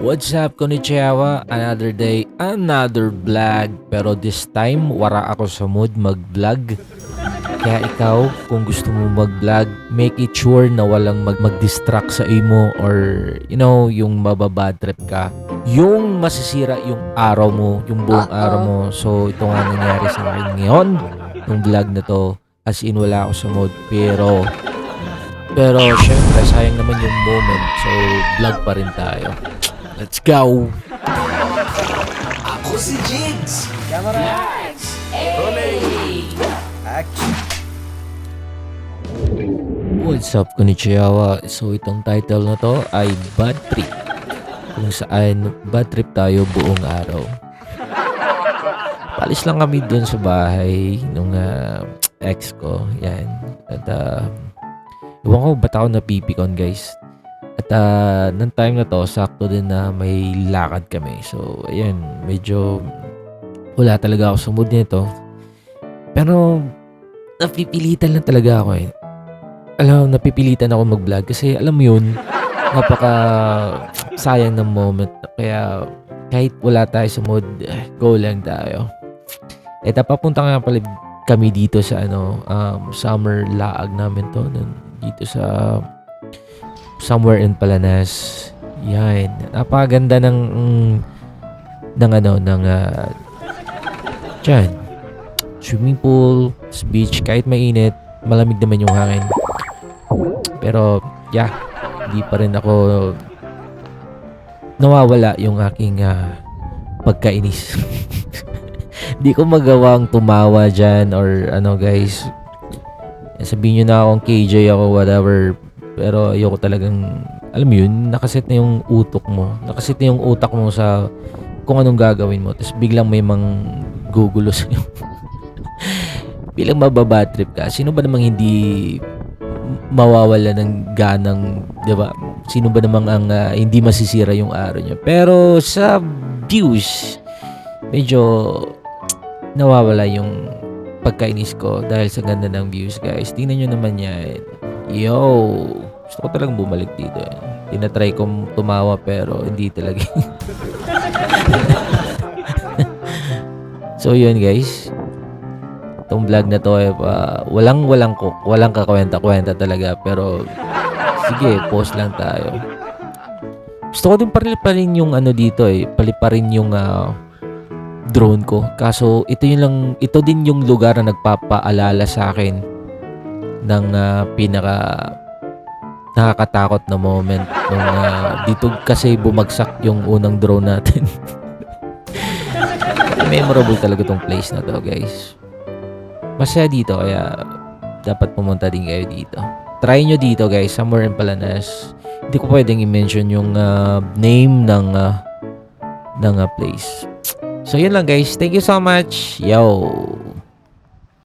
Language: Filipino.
What's up, konnichiwa? Another day, another vlog. Pero this time, wara ako sa mood mag-vlog. Kaya ikaw, kung gusto mo mag-vlog, make it sure na walang mag mag-distract sa imo or, you know, yung mababad trip ka. Yung masisira yung araw mo, yung buong araw mo. So, ito nga nangyari sa akin ngayon. Yung vlog na to, as in wala ako sa mood. Pero, pero syempre, sayang naman yung moment. So, vlog pa rin tayo. Let's go! Ako si Jigs! What's up, konnichiwa? So, itong title na to ay Bad Trip. Kung saan, bad trip tayo buong araw. Palis lang kami dun sa bahay nung ah, ex ko. Yan. At, uh, iwan ko ba't ako napipikon, guys. At, uh, nang time na to, sakto din na may lakad kami. So, ayan, medyo wala talaga ako sa mood nito. Pero, napipilitan lang talaga ako eh alam, napipilitan ako mag-vlog kasi alam mo yun, napaka sayang ng moment. Kaya kahit wala tayo sa mood, eh, go lang tayo. Eh, papunta nga pala kami dito sa ano, um, summer laag namin to. Dito sa somewhere in Palanas. Yan. Napakaganda ng mm, ng ano, ng uh, dyan. Swimming pool, beach, kahit mainit, malamig naman yung hangin. Pero, yeah, hindi pa rin ako nawawala yung aking ah, pagkainis. Hindi ko magawang tumawa dyan or ano guys. Sabihin nyo na akong KJ ako, whatever. Pero ayoko talagang, alam mo yun, nakaset na yung utok mo. Nakaset na yung utak mo sa kung anong gagawin mo. Tapos biglang may mang gugulo sa'yo. Bilang mababatrip ka, sino ba namang hindi mawawala ng ganang, 'di ba? Sino ba namang ang ah, hindi masisira yung araw niya? Pero sa views, medyo nawawala yung pagkainis ko dahil sa ganda ng views, guys. Tingnan nyo naman yan. Yo! Gusto ko talagang bumalik dito. Eh. Tinatry kong tumawa pero hindi talaga. so yun guys itong vlog na to ay uh, walang walang ko walang kakwenta-kwenta talaga pero sige post lang tayo gusto ko din pali pa rin yung ano dito eh pali pa rin yung ah, drone ko kaso ito yung lang ito din yung lugar na nagpapaalala sa akin ng ah, pinaka nakakatakot na moment nung ah, dito kasi bumagsak yung unang drone natin memorable talaga tong place na to guys masaya dito kaya dapat pumunta din kayo dito. Try nyo dito guys, somewhere in Palanas. Hindi ko pwedeng i-mention yung ah, name ng ah, ng ah, place. So yun lang guys. Thank you so much. Yo.